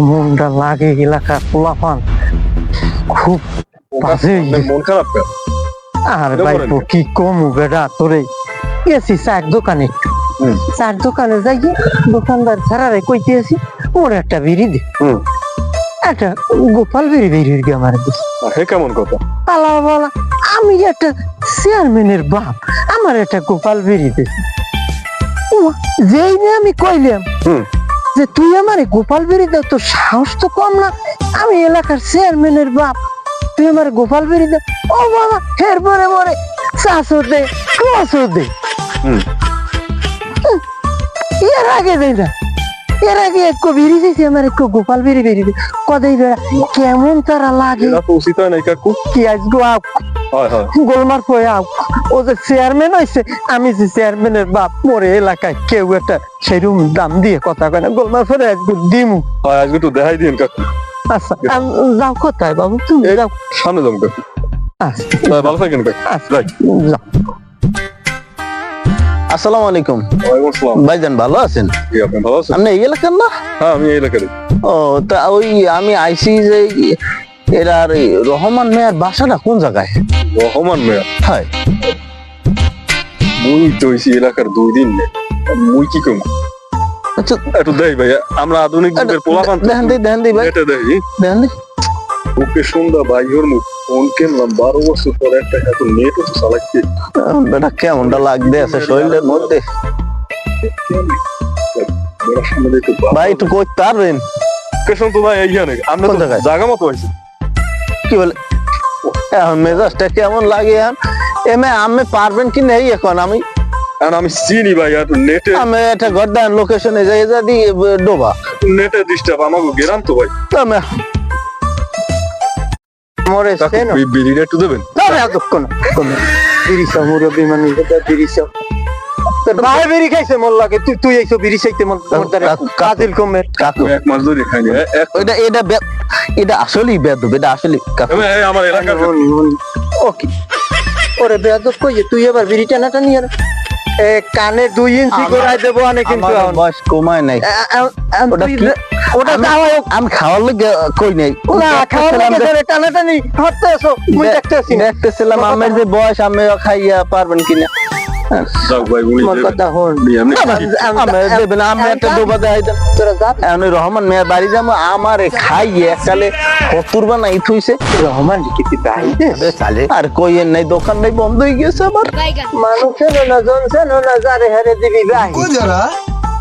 মনটা লাগে এলাকার পোলাপান। খুব বাজে। মন খারাপ আর ভাই তো কি কমু বেটা তোরে? গেছি চার দোকানে। একটু চার দোকানে যাই দোকানদার ছাড়ারে কইতে আছি ওর একটা বিড়ি দে। একটা গোপাল বিড়ি বেরিয়ে গিয়ে আমার কেমন কথা? পালা বলা আমি একটা চেয়ারম্যানের বাপ আমার একটা গোপাল বিড়ি দিছে যেই নিয়ে আমি কইলাম হুম। যে তুই আমার গোপাল বিড়ি দে তোর সাহস তো কম না। আমি এলাকার চেয়ারম্যানের বাপ। তুই আমার গোপাল বিড়ি দে ও বাবা হের পরে মরে চাষও দে কষও দে। এর আগে দেই না। এর আগে এক বিড়ি দিয়েছি আমার এক গোপাল বেরি দে। কদাই বেড়া কেমন তারা লাগে। উচিত হয় কাকু। কি আজগো আপ হয় হয়। ও যে চেয়ারম্যান হয়েছে আমি যে চেয়ারম্যানের বাপ মোরে এলাকায় কেউ একটা সেরকম দাম দিয়ে কথা কয় না। গোলমার পরে আজকে দিমু। হয় আজকে একটু দেখাই দিন কাকু। আচ্ছা যাও কোথায় বাবু? তুমি যাও। সামনে যাব কাকু। আচ্ছা। ভালো থাকেন কাকু। আচ্ছা যাও। আসসালামু আলাইকুম। ভাইজান ভালো আছেন? আপনি ভালো আছেন? আপনি এই এলাকার না? হ্যাঁ আমি এই এলাকারই। ও তা ওই আমি আইসি যে আর এই রহমান মেয়ার বাসাটা কোন জায়গায়? রহমান মেয়া হয়। মুই তো এলাকার দুই দিন মুই কি কম আচ্ছা একটু দেই ভাই আমরা আধুনিক যুগের পোলাপান তো। দেখেন দিই দেখেন ভাই। এটা দেই। দেখেন দিই। ওকে সুন্দর ভাই ওর মুখ ফোন কিনলাম বারো বছর পরে একটা এত নেটও তো চালাচ্ছি বেটা কেমনটা লাগতে আছে শরীরের মধ্যে? ভাই একটু কই পারবেন কেশন তো ভাই এইখানে? আমরা কোন তো জায়গায়? জায়গা মতো হয়েছে। কি বলে? মেজাজটা কেমন লাগে এখন? এমে আমি পারবেন কি নেই এখন আমি? কারণ আমি চিনি ভাই আর নেটে আমি একটা লোকেশনে যাই যা দি ডোবা। নেটে ডিস্টার্ব আমাকে গেলাম তো ভাই। আমি মোরে সেন বিড়িটা একটু দেবেন? তবে এতক্ষণ বিরিশ তোর ভাই বেরি খাইছে মোর তুই তুই এইসব বিড়ি চাইতে মোর মোর দ্বারা কাকু, কাকু। কাজিল কমের কাকু এক মাস ধরে খাইনি এটা এটা এটা আসলেই বেদব এটা আসলে আমি আমার এলাকার ওকে। ওরে বেয়াদব কই তুই এবার বিড়ি টানাটা নিয়ে আয়। কানে দুই ইঞ্চি করাই দেবো আনে কিন্তু বয়স কমায় নাই। ওটা আমি- খাওয়ার লেগে কই নাই। না লাগে ধরে টানাটানি আসো মুই। দেখতেছিলাম আমের যে বয়স আমি খাইয়া পারবেন কিনা। রহমান মেয়ের বাড়ি যাব আমার খাইয়ে এককালে হতুর বানাই থুইছে। রহমান লিখিতি আর কই নাই দোকান নাই বন্ধ হয়ে গেছে আমার। মানুষের না জনসেন না যারে হারে দিবি ভাই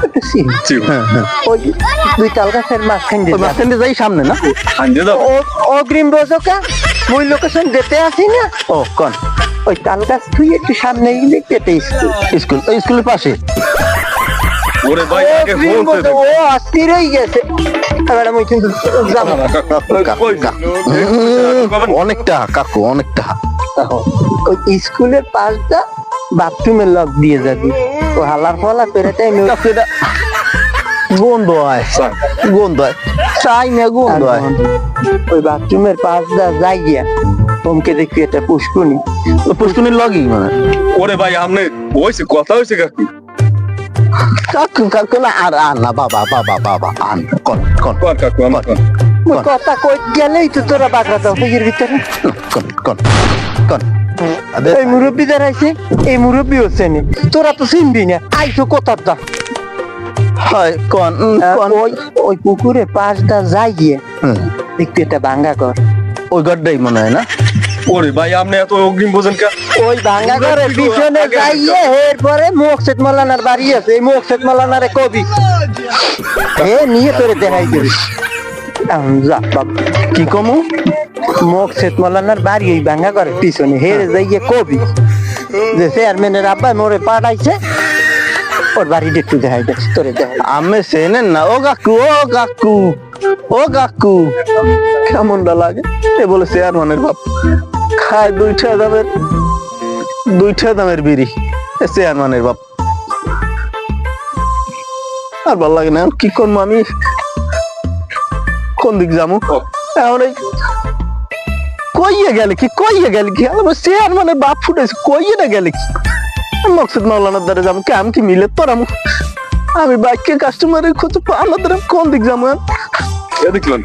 হ্যাঁ হ্যাঁ। ওই দুই তাল গাছের মাঝখান দিয়ে যা। মাঝখানে যাই সামনে না? আনজে দাও ও অগ্রিম রোজকা? মুই লোকেশন যেতে আসি না? ও কোন? ওই তাল গাছ তুই একটু সামনে গেলে কেটে স্কুল। স্কুল ওই স্কুলের পাশে। ওরে ভাই আগে অগ্রিম ফোন রোজ- ও গেছে। এবার আমি কিন্তু যাব। অনেকটা কাকু অনেকটা। ওই স্কুলের পাশটা বাথরুমের লক দিয়ে যাবি। ও হালার ফলা পেরে টাইমে এটা গন্ধ হয়। গন্ধ হয়। চাই না গন্ধ হয়। ওই বাথরুমের পাশটা যাই গিয়া তোমকে দেখবি একটা পুষ্কুনি পুষ্কুনির লগই মানে ওরে ভাই আমনে হইছে কথা হইছে কাকু কাকু কাকু না আর আর না বাবা বাবা বাবা আন কোন কোন কর কাকু আমার কর। কথা কই গেলেই তো তোরা বাগড়া দাও ভিতরে। কোন কোন কোন আদে এই মুরব্বী দাঁড়াইছে এই মুরব্বী হচ্ছে নি। তোরা তো চিনবি না আইসো কোথার দা? হয় কোন ওই ওই পুকুরে পাশটা যাই গিয়ে। হুম, দেখবি একটা ভাঙ্গা ঘর ওই গড্ডাই মনে হয় না? ওরে ভাই আপনি এত অগ্রিম বোঝেন কা ওই ভাঙ্গা ঘরের পিছনে যাইয়ে এরপরে মোকসেদ মালানার বাড়ি আছে। এই মোকসেদ মালানারে কবি। হে নিয়ে তোরে দেখাই দেবে যা বাবা কি কমু? মোকসেদ মালানার বাড়ি এই ভাঙ্গা ঘরের পিছনে হেরে যাইয়ে কবি যে চেয়ারম্যানের আব্বা মোরে পাঠাইছে। ওর বাড়িটা একটু দেখাই দে তোরে দেখাই আমি চেনেন না ও কাকু ও কাকু ও কাকু। কেমনটা লাগে? এ বলে চেয়ারম্যানের বাপ খায় দুইটা দামের দুইটা দামের বিড়ি এ চেয়ারম্যানের বাপ। আর ভালো লাগে না কি করব আমি? কোন দিক যাব? এখন এই কইয়ে গেলে কি কইয়ে গেলে কি? আমার মানে বাপ ফুটেছে কইয়ে না গেলে কি? মকসুদ মাওলানার দ্বারা যাব কি আমি কি মিলে তোর আমি? আমি বাইকের কাস্টমারের খোঁজ আমার দ্বারা কোন দিক যাব? দেখলাম